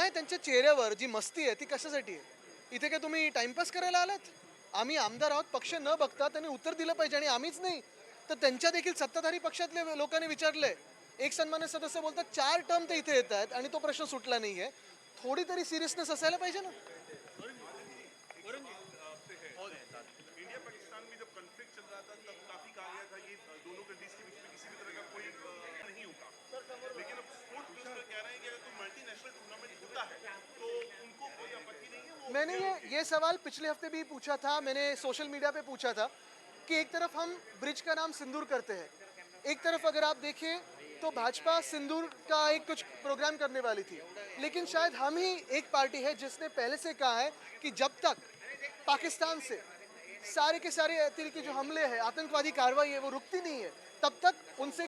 नाही त्यांच्या चेहऱ्यावर जी मस्ती आहे ती कशासाठी आहे? इथे काय तुम्ही टाइमपास करायला आलात? आम्ही आमदार आहोत पक्ष न बघता त्यांनी उत्तर दिलं पाहिजे आणि आम्हीच नाही. तर त्यांच्या देखील सत्ताधारी पक्षातले लोकांनी विचारलंय. एक सन्मान्य सदस्य बोलतात चार टर्म ते इथे येत आहेत आणि तो प्रश्न सुटला नाहीये. थोडी तरी सिरियसनेस असायला पाहिजे ना. मैंने ये ये सवाल पिछले हफ़्ते भी पूछा था, मैंने सोशल मीडिया पे पूछा था कि एक तरफ़ हम ब्रिज का नाम सिंदूर करते हैं, एक तरफ़ अगर आप देखें तो भाजपा सिंदूर का एक कुछ प्रोग्राम करने वाली थी, लेकिन शायद हम ही एक पार्टी है जिसने पहले से कहा है कि जब तक पाकिस्तान से सारे के सारे तरह के जो हमले हैं, आतंकवादी कार्रवाई है, वो रुकती नहीं है, तब तक उनसे